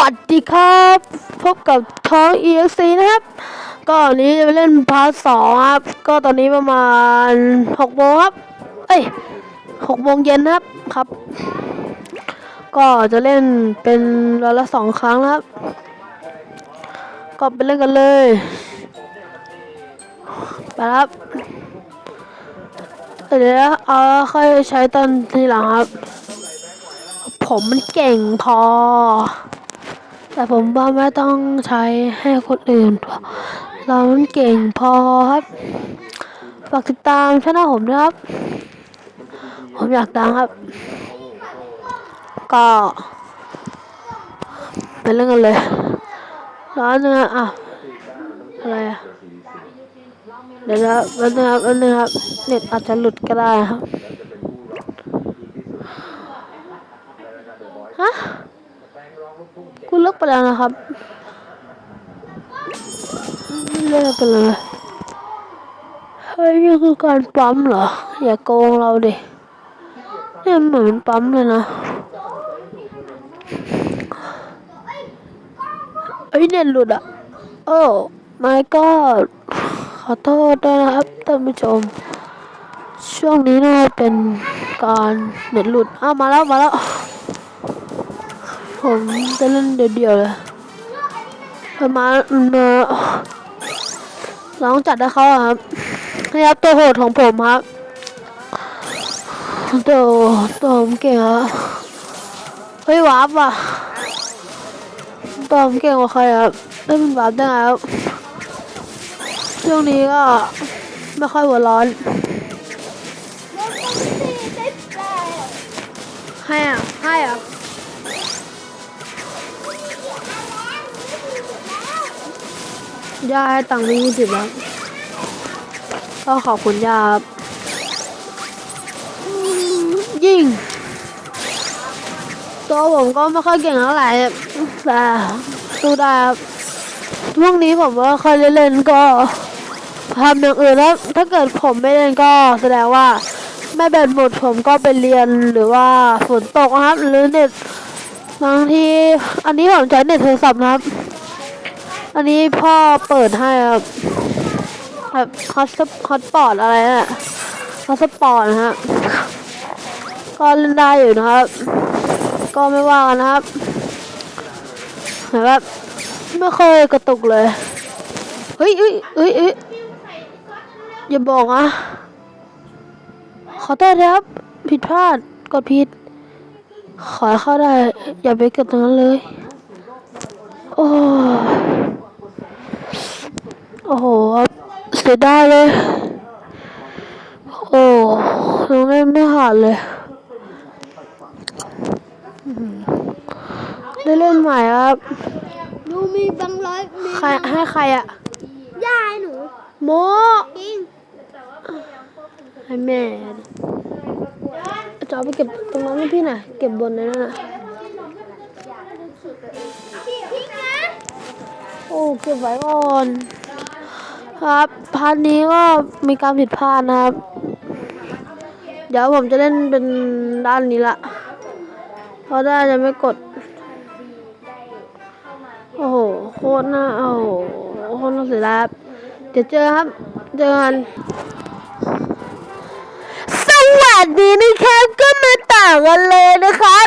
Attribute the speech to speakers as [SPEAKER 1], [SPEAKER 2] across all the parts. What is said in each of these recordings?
[SPEAKER 1] วัสดีครับ พบกับท้อง EXC นะครับ ก็วันนี้จะไปเล่นพาร์ทสองครับ ก็ตอนนี้ประมาณหกโมงครับ เอ้ยหกโมงเย็นนะครับครับ ก็จะเล่นเป็นวันละสองครั้งนะครับ ก็ไปเล่นกันเลย ไปครับเดี๋ยวเอาค่อยใช้ตอนทีหลังครับ ผมมันเก่งพอ แต่ผมว่าไม่ต้องใช้ให้คนอื่น เรามันเก่งพอครับ ฝากติดตามช่องผมด้วยครับ ผมอยากดังครับ ก็ไปเล่นกันเลยร้อนนึงอะอะอะไรอะเดี๋ยวนะแป๊บนึงครับแป๊บนึงครับเน็ตอาจจะหลุดก็ได้ครับ ฮะกูเลิกไปแล้วนะครับเลิกไปเลยเฮ้ยนี่คือการปั๊มเหรอ อย่าโกงเราดิเนี่ยเหมือนปั๊มเลยนะเอ้ยเน็ตหลุดอะ โอ้ my god ขอโทษด้วยนะครับท่านผู้ชม ช่วงนี้น่าจะเป็นการเน็ตหลุด อ้าวมาแล้วมาแล้ว ผมจะเล่นเดี่ยวๆเลยประมาณมาลองจัดให้เขาอะครับนี่ครับตัวโหดของผมครับตัวตัวผมเก่งอะเฮ้ยวาร์ปว่ะตัวผมเก่งกว่าใครครับได้เป็นวาร์ปได้ไงครับช่วงนี้ก็ไม่ค่อยหัวร้อน ให้อะให้อะ ย่าให้ตังค์ไปยี่สิบแล้วก็ขอบคุณย่ายิงตัวผมก็ไม่ค่อยเก่งเท่าไหร่แต่สู้ได้ครับช่วงนี้ผมว่าค่อยเล่นก็ทำอย่างอื่นแล้วถ้าเกิดผมไม่เล่นก็แสดงว่าไม่แบตหมดผมก็ไปเรียนหรือว่าฝนตกนะครับ หรือเน็ตบางทีอันนี้ผมใช้เน็ตโทรศัพท์นะครับ อันนี้พ่อเปิดให้ครับแบบฮอตสฮอตปอดอะไรน่ะฮอตสปอร์ตนะฮะก็เล่นได้อยู่นะครับ ก็ไม่ว่ากันนะครับแบบไม่เคยกระตุกเลยเฮ้ยเฮ้ยเฮ้ยเฮ้ยอย่าบอกนะขอโทษนะครับ ผิดพลาดกดผิด ขอให้เข้าได้ อย่าไปเกิดตรงนั้นเลย โอ้ โอ้โหเสียดายเลย โอ้ยังไม่ไม่หาดเลยอื้อหือได้เล่นใหม่ครับ
[SPEAKER 2] หนูมีแบงค์ร้อยมี
[SPEAKER 1] ใครให้ใครอะ
[SPEAKER 2] ย่าให้หนู
[SPEAKER 1] โม
[SPEAKER 2] จริง
[SPEAKER 1] ให้แม่ดิจะเอาไปเก็บตรงนั้นให้พี่หน่อยเก็บบนนั้นน่ะ
[SPEAKER 2] พี่นะ
[SPEAKER 1] โอ้เก็บไว้ก่อน ครับพาร์ทนี้ก็มีการผิดพลาดนะครับ เดี๋ยวผมจะเล่นเป็นด้านนี้ละ เพราะด้านจะไม่กด โอ้โห โคตรน่าโอ้โหโคตรน่าเสียดายครับเดี๋ยวเจอครับ เจอกัน สวัสดีนะครับ ก็มาต่างกันเลยนะครับ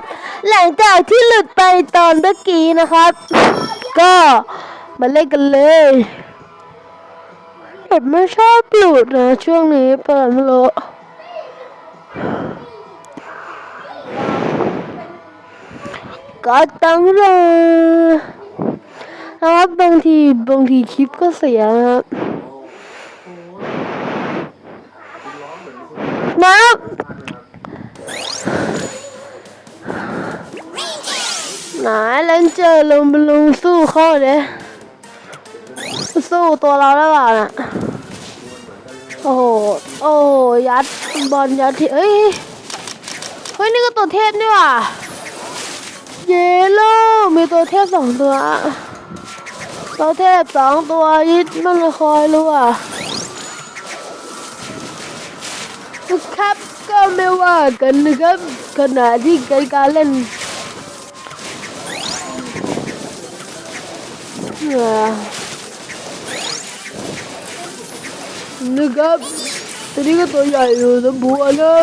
[SPEAKER 1] หลังจากที่หลุดไปตอนเมื่อกี้นะครับ ก็มาเล่นกันเลย เห็นไม่ชอบหลุดนะช่วงนี้เปิดไม่รู้ก็ต้องรอนะครับบางทีบางทีคลิปก็เสียนะครับนะครับไหนเล่นเจอลงไปลงสู้เขาเลย สู้ตัวเราได้เปล่าน่ะ โอ้โห โอ้โหยัดบอลยัดที่เอ้ย เฮ้ย นี่ก็ตัวเทพนี่ว่ะเยโลมีตัวเทพสองตัวตัวเทพสองตัวยิดมันลยคอยรู้อะครับก็ไม่ว่ากันนะครับขณะที่การการเล่นเออ นี่ครับตัวนี้ก็ตัวใหญ่อยู่ตัวบัวนะ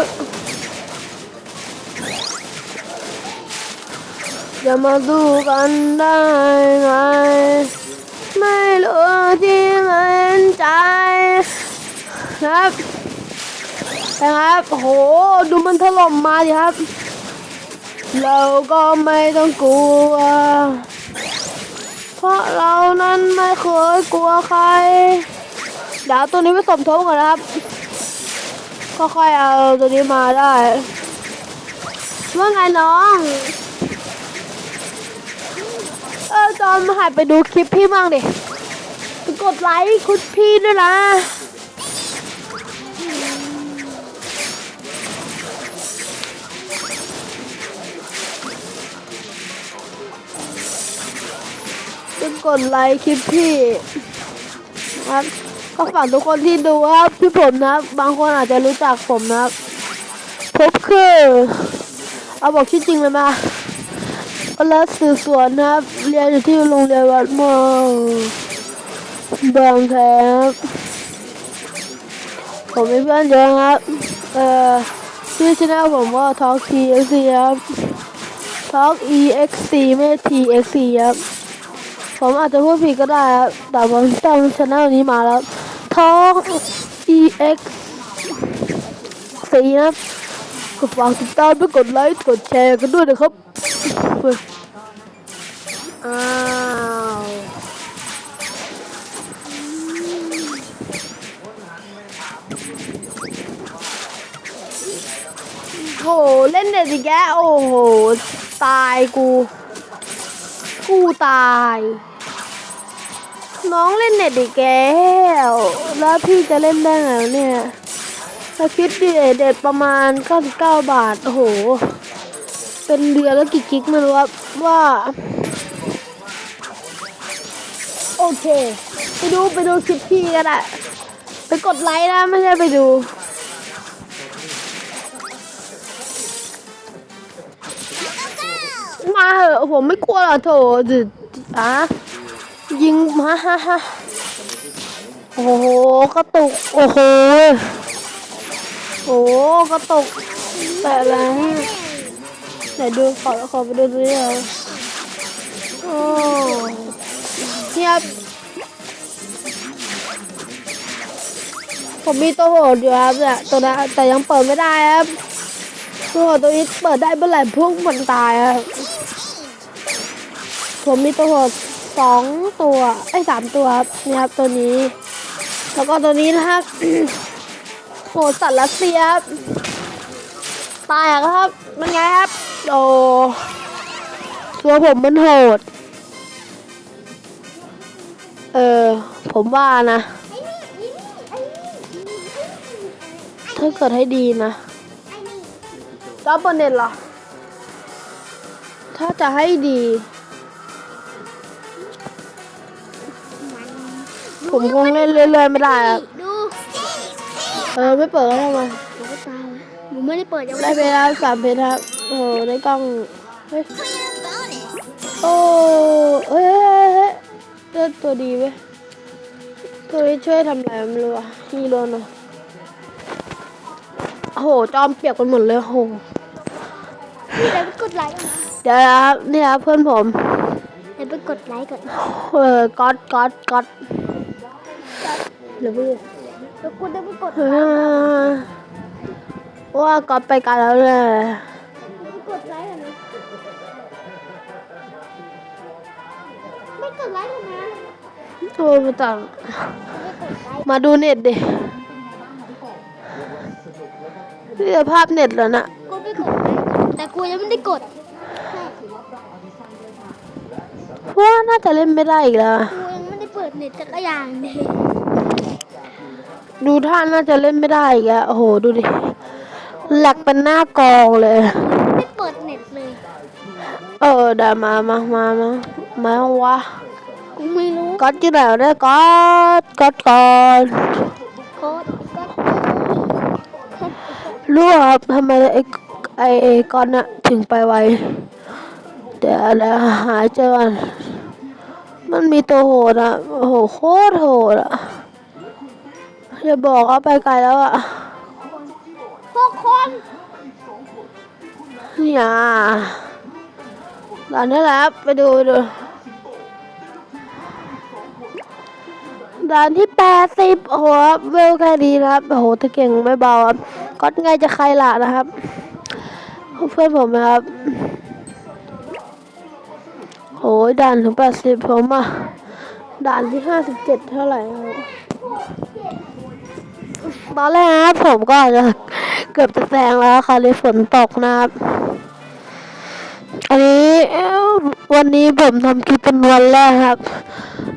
[SPEAKER 1] จะมาสู้กันได้ไงไม่รู้ที่มันใจครับนะครับโอ้โหดูมันถล่มมาดิครับ เราก็ไม่ต้องกลัว เพราะเรานั้นไม่เคยกลัวใคร เดี๋ยวเอาตัวนี้ไปสมทบก่อนนะครับก็ค่อยเอาตัวนี้มาได้ว่าไงน้องเออจอมหายไปดูคลิปพี่บ้างดิกดไลค์คุณพี่ด้วยนะกดไลค์คลิปพี่ครับ ก็ฝากทุกคนที่ดูครับพี่ผมนะ บางคนอาจจะรู้จักผมนะพบคือเอาบอกชื่อจริงเลยมาอลัสสือสวนนะครับเรียนอยู่ที่โรงเรียนวัดมองบางแคครับผมมีเพื่อนเยอะครับ เอ่อชื่อช anel ผมว่า Talk TXC ครับ Talk EXC ไม่ TXC ครับ ผมอาจจะพูดผิดก็ได้ครับแต่ผมจำช anel นี้มาแล้ว ท้อง EX สีนะครับก็ฝากติดตามไปกดไลค์กดแชร์กันด้วยนะครับอ้าวโหเล่นเด็ดอีกแล้โอ้โห ตายกู กูตาย น้องเล่นเน็ตอีกแล้วแล้วพี่จะเล่นได้ไงวะเนี่ยถ้าคิดดิเด็ดประมาณ 99 บาท โอ้โห เป็นเดือนแล้วกี่กิกไม่รู้ครับว่า โอเค ไปดูไปดูคลิปพี่กันอะไปกดไลค์นะ ไม่ใช่ไปดูมาเหอะผมไม่กลัวหรอกโถจิอะ ยิงมาฮะฮะโอ้โหกระตุก โอ้โห โอ้โหกระตุกแต่ละไหนดูขอขอไปดูตัวนี้หน่อยโอ้เทียบผมมีตัวโหดอยู่ครับเนี่ยตัวนั้นแต่ยังเปิดไม่ได้ครับตัวตัวนี้เปิดได้เมื่อไหร่พวกมันตายครับผมมีตัวโหด สองตัวไอ้สามตัวนี่ครับตัวนี้ แล้วก็ตัวนี้นะครับโหสัตว์รัสเซียตายอะครับมันไงครับโอ้ตัวผมมันโหด เออผมว่านะถ้าเกิดให้ดีนะดับเบิลเน็ตเหรอ ถ้าจะให้ดี ผมคงเล่นเรื่อยๆไม่ได้อะ
[SPEAKER 2] ดู
[SPEAKER 1] เออไม่เปิดก็ทำไม
[SPEAKER 2] หนูก็ตายหนูไม่ได้เปิดยัง
[SPEAKER 1] ได้เพชรแล้วสามเพชรครับโอ้โหได้กล้องเฮ้ยโอ้เฮ้ยเฮ้ยเฮ้ยเลือดตัวดีเว้ยตัวนี้ช่วยทำอะไรไม่รู้อะฮีโร่เนาะโอ้โหจอมเปียกไปหมดเลยโอ้โห
[SPEAKER 2] พี่เดี๋ยวไปกดไลค์ก่อนนะ
[SPEAKER 1] เดี๋ยวนะครับนี่ครับเพื่อนผม
[SPEAKER 2] เดี๋ยวไปกดไลค์ก่อน
[SPEAKER 1] เออก๊อตก๊อตก๊อต หรือพี่
[SPEAKER 2] เดี๋ยวกูเดี๋ยวไปกด
[SPEAKER 1] เออว่าก๊อตไปไกันแล้วเลย
[SPEAKER 2] ไปกดไลค์ก่อนนะไม่กดไลค์ก่อนนะ
[SPEAKER 1] โอ้มาต่าง
[SPEAKER 2] ไม่กดไลค์
[SPEAKER 1] มาดูเน็ตดินี่ภาพเน็ตแล้วนะ
[SPEAKER 2] กูไปกดไลค์ก่อนแต่กูยังไม่ได้กด
[SPEAKER 1] เพราะว่าน่าจะเล่นไม่ได้อีกแล้ว
[SPEAKER 2] กูยังไม่ได้เปิดเน็ตจักรยานเลย
[SPEAKER 1] ดูท่าน่าจะเล่นไม่ได้อีกแล้วโอ้โห ดูดิแหลกเป็นหน้ากองเลย
[SPEAKER 2] ไม่เปิดเน็ตเลย
[SPEAKER 1] เออเดี๋ยวมามามามามาห้องวะ
[SPEAKER 2] กูไม่รู้
[SPEAKER 1] ก๊อตอยู่ไหนวะเนี่ยก๊อตก๊อตก่อน
[SPEAKER 2] โค้ดก็โค้ด
[SPEAKER 1] รู้ครับทำไมไอ้ไอ้ไอ้ก๊อตน่ะถึงไปไวเดี๋ยวเดี๋ยวหาเจอกันมันมีตัวโหดอะโอ้โหโคตรโหดอะ อย่าบอกว่าไปไกลแล้วอะ
[SPEAKER 2] พวกคน
[SPEAKER 1] อย่าด่านนี้แหละครับไปดูไปดูด่านที่แปดสิบโอ้โหครับเวลแค่ดีนะครับโอ้โหตะเก่งไม่เบาครับก็ไงจะใครล่ะนะครับ เพื่อนผมนะครับโอ้ยด่านถึงแปดสิบผมอะด่านที่ห้าสิบเจ็ดเท่าไหร่ครับ ตอนแรกนะครับผมก็จะเกือบจะแซงแล้วค่ะเลยฝนตกนะครับอันนี้วันนี้ผมทำคลิปเป็นวันแรกครับ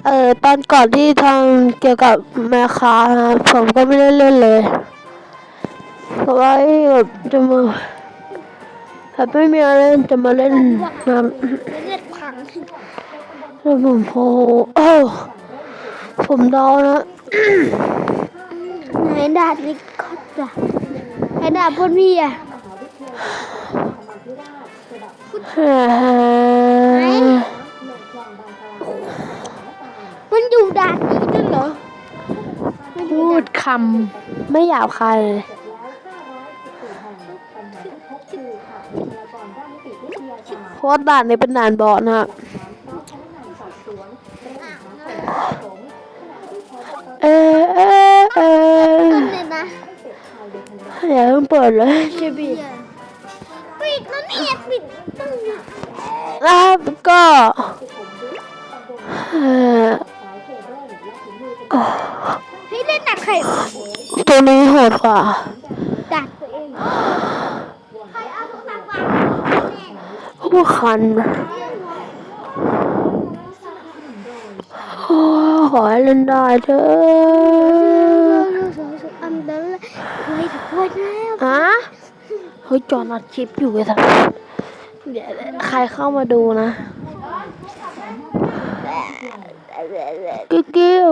[SPEAKER 1] เอ่อตอนก่อนที่ทำเกี่ยวกับแม่ค้าครับผมก็ไม่ได้เล่นเลยเพราะว่าแบบจะมาแบบไม่มีอะไรจะมาเล่นนะแล้วผมโอ้โหเอ้าผมเดานะ
[SPEAKER 2] ไหนดาบนี่ก็ดาบไหนดาบพวกพี่อะ
[SPEAKER 1] เอ่อ
[SPEAKER 2] มันอยู่ดาบนี้ด้วยเหรอไม่ดู
[SPEAKER 1] พูดคำไม่หยาบคายเลยเพราะว่าด่านนี้เป็นด่านบอสนะ อ
[SPEAKER 2] ย่า
[SPEAKER 1] เพิ่งเปิดเลยใช่บี
[SPEAKER 2] ปิดแล้วเนี่ยปิดตั้งเนี่ย
[SPEAKER 1] นะครับก็เออ
[SPEAKER 2] ให้เล่นหนักใคร
[SPEAKER 1] ตัวนี้โหดกว่า
[SPEAKER 2] ดักตัวเองใครเอาโทรศัพท์วาง
[SPEAKER 1] ผู้คันโอ้ขอให้เล่นได้เถอะ
[SPEAKER 2] อันเดินเลย เฮ้ยโอ้ยแล้ว
[SPEAKER 1] ฮะเฮ้ยจอนัดคลิปอยู่ไอ้สัสเดี๋ยวใครเข้ามาดูนะกิ๊กกิ้ว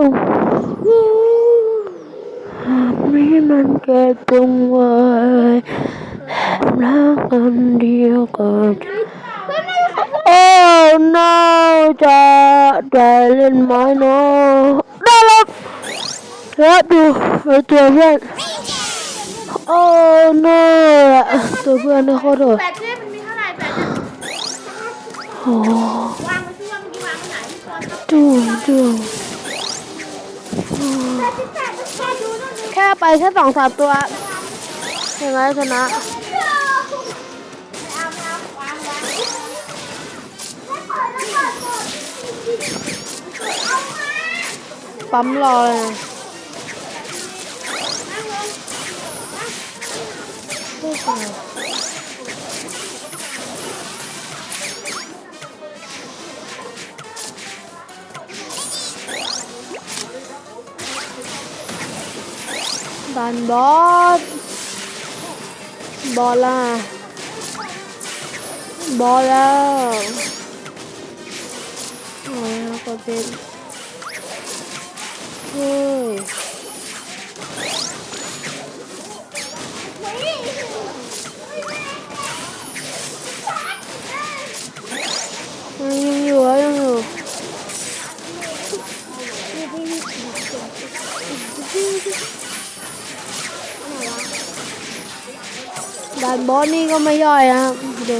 [SPEAKER 1] หากไม่มันเก็บตรงไว้รักกันเดียวกันโอ้ no จะได้เล่นไหมเนาะได้แล้วรับอยู่ไปเจอเพื่อน โอ้ no ตัวเพื่อนนี่โคตรโหด
[SPEAKER 2] แปดเล่มมันมีเท่าไหร่แปด
[SPEAKER 1] โอ้
[SPEAKER 2] วางมาช่วยเมื่อกี้วางไปไหนพี่ชอน
[SPEAKER 1] จูจู
[SPEAKER 2] แปดสิบแปดแปดดูนู่นดู
[SPEAKER 1] แค่ไปแค่สองสามตัวยังไงชนะ
[SPEAKER 2] ไม่เอาไม่เอาวางวางให้เปิดแล้วเปิดหมดเอามา
[SPEAKER 1] ปั๊มรอเลย นะดันบอสบอลล่ะบอล ด่านบอสนี่ก็ไม่ย่อยนะครับดู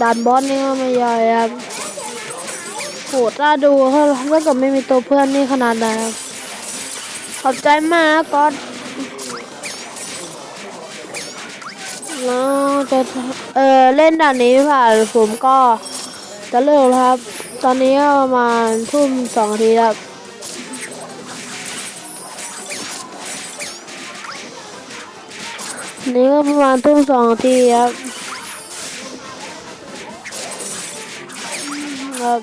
[SPEAKER 1] ด่านบอสนี่ก็ไม่ย่อยครับโหถ้าดูถ้าถ้าเกิดไม่มีตัวเพื่อนนี่ขนาดไหนครับขอบใจมากก๊อตแล้วจะเออเล่นด่านนี้ผ่านผมก็จะเลิกครับ ตอนนี้ก็ประมาณทุ่มสองทีครับนี่ก็ประมาณทุ่มสองทีครับครับ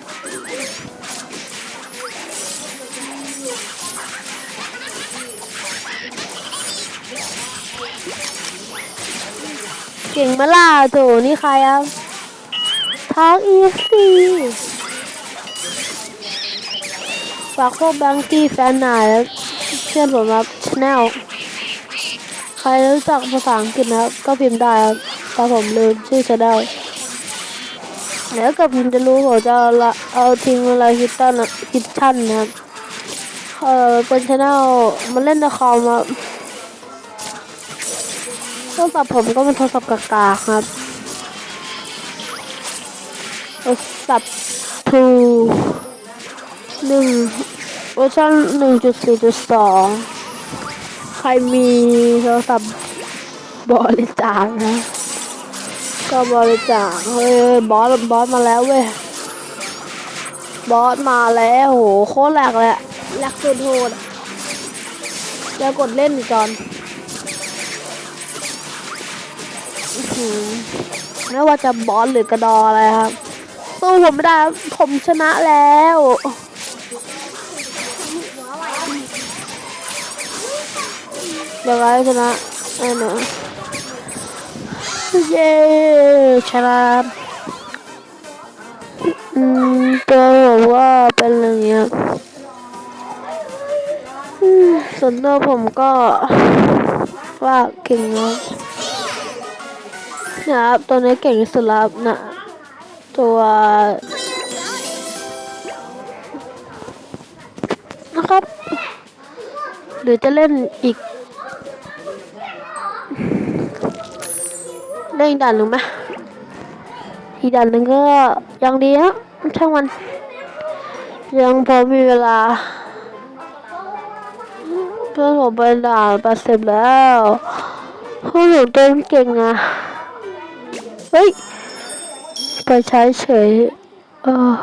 [SPEAKER 1] เก่งมาล่ะโถนี่ใครครับทางอีซี ฝากพวกแบงกี้แฟนหน่ายแล้วเพื่อนผมครับชแนลใครรู้จักภาษาอังกฤษนะครับ ก็พิมพ์ได้ครับแต่ผมลืมชื่อจะได้เดี๋ยวกับพิมพ์จะรู้ผมจะเอาละเอาทิ้งอะไรคิดตันคิดชั่นนะครับเออเป็นช anel มันเล่นในคอมครับโทรศัพท์ผมก็เป็นโทรศัพท์กากาครับโทรศัพท์ทู หนึ่งเวอร์ชันหนึ่งจุดสี่จุดสองใครมีโทรศัพท์บริจาคนะ ก็บริจาคเฮ้ยบอสบอสมาแล้วเว้ยบอสมาแล้วโหโคตรแหลกเละแหลกสุดโหดอะแล้วกดเล่นดิจอนอื้อหือไม่ว่าจะบอสหรือกระดออะไรครับสู้ผมไม่ได้ผมชนะแล้ว เดี๋ยวไว้ชนะแน่นอนเย้ชนะอืมตัวผมว่าเป็นอย่างเงี้ยส่วนตัวผมก็ว่าเก่งเนาะนะครับตัวนี้เก่งที่สุดแล้วครับนะตัวนะครับหรือจะเล่นอีก เล่นอีกด่านหนึ่งไหมอีกด่านหนึ่งก็ยังดีนะช่างมัน ยังพอมีเวลาเพื่อนผมไปด่านแปดสิบแล้วพวกหนูเต้นเก่งอะเฮ้ยไปใช้เฉยเออ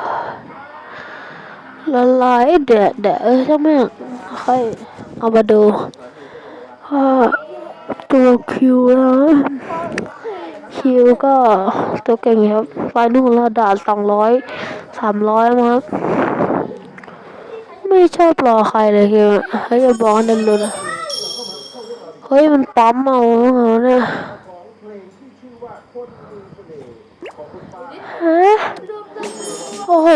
[SPEAKER 1] ละลายเดะเดะเออช่างแม่งค่อยเอามาดูว่าตัวคิวนะ คิวก็ตัวเก่งครับไฟนุ่งระดาษสองร้อยสามร้อยมั้งครับ ไม่ชอบรอใครเลยคิวอะเฮ้ยอย่าบอกเดินรุนะเฮ้ยมันปั๊มเอาเอาเนี่ยฮะโอ้โห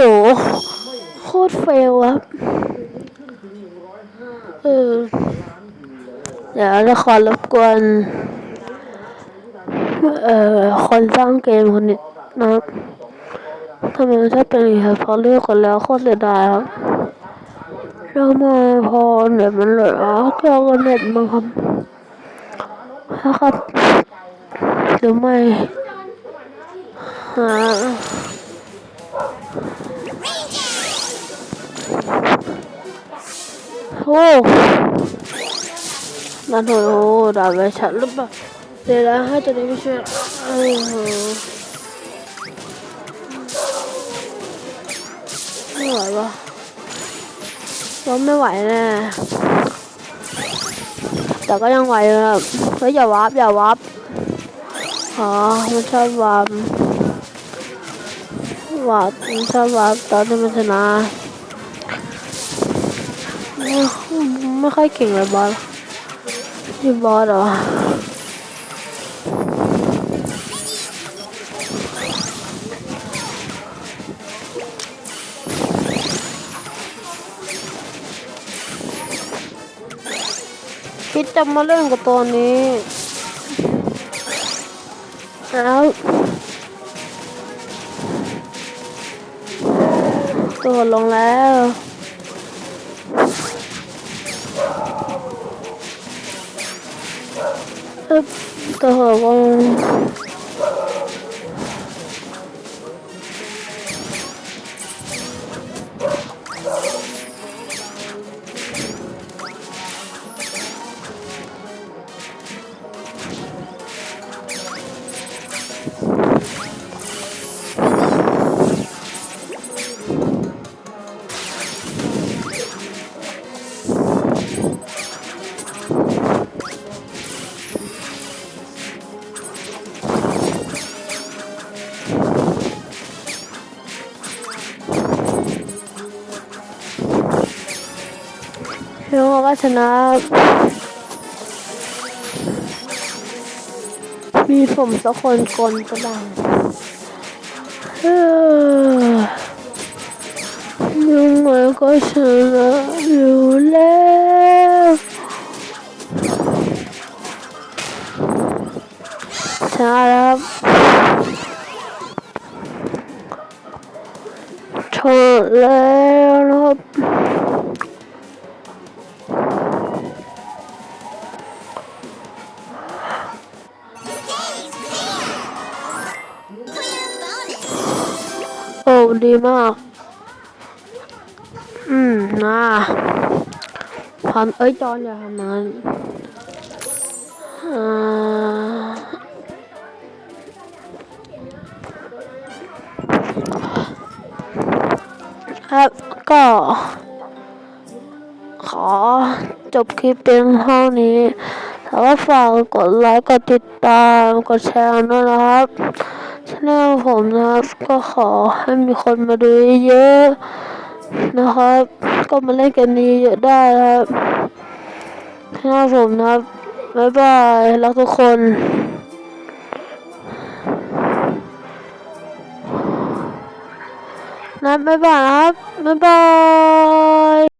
[SPEAKER 1] โคตรเฟลครับเออเดี๋ยวจะขอรบกวน เอ่อคนสร้างเกมคนนี้นะทำไมมันชอบเป็นอย่างนี้ครับเพราะเลือกกันแล้วโคตรเสียดายครับเรามาพอเน็ตมันเหลือเครื่องเน็ตมั้งครับนะครับหรือไม่หาโอ้นั่นโหด่าไปชัดหรือเปล่า เดี๋ยวนะให้ตัวนี้ไม่ช่วยโอ้โหไม่ไหววะร้องไม่ไหวแน่แต่ก็ยังไหวอยู่ครับเฮ้ยอย่าวับอย่าวับอ๋อมันชอบวับวับมันชอบวับตอนที่มันชนะไม่ไม่ค่อยเก่งเลยบอลที่บอลเหรอ จะมาเล่นกับตัวนี้แล้วตัวลงแล้วตัวลง นะมีผมสักคนกลก็ได้เฮ้อยังไงก็ชนะอยู่แล้วชนะแล้วครับชนะแล้วนะครับ มาก อืมนะทำเอ้ยจอนอย่าทำนั้นอ่าครับก็ขอจบคลิปเป็นเท่านี้แต่ว่าฝากกดไลค์ กดติดตาม กดแชร์ด้วยนะครับ ช anel ผมนะครับ ก็ขอให้มีคนมาดูเยอะๆนะครับ ก็มาเล่นกันนี้เยอะได้นะครับช anel ผมนะครับบ๊ายบายรักทุกคนนะบ๊ายบายครับบ๊ายบาย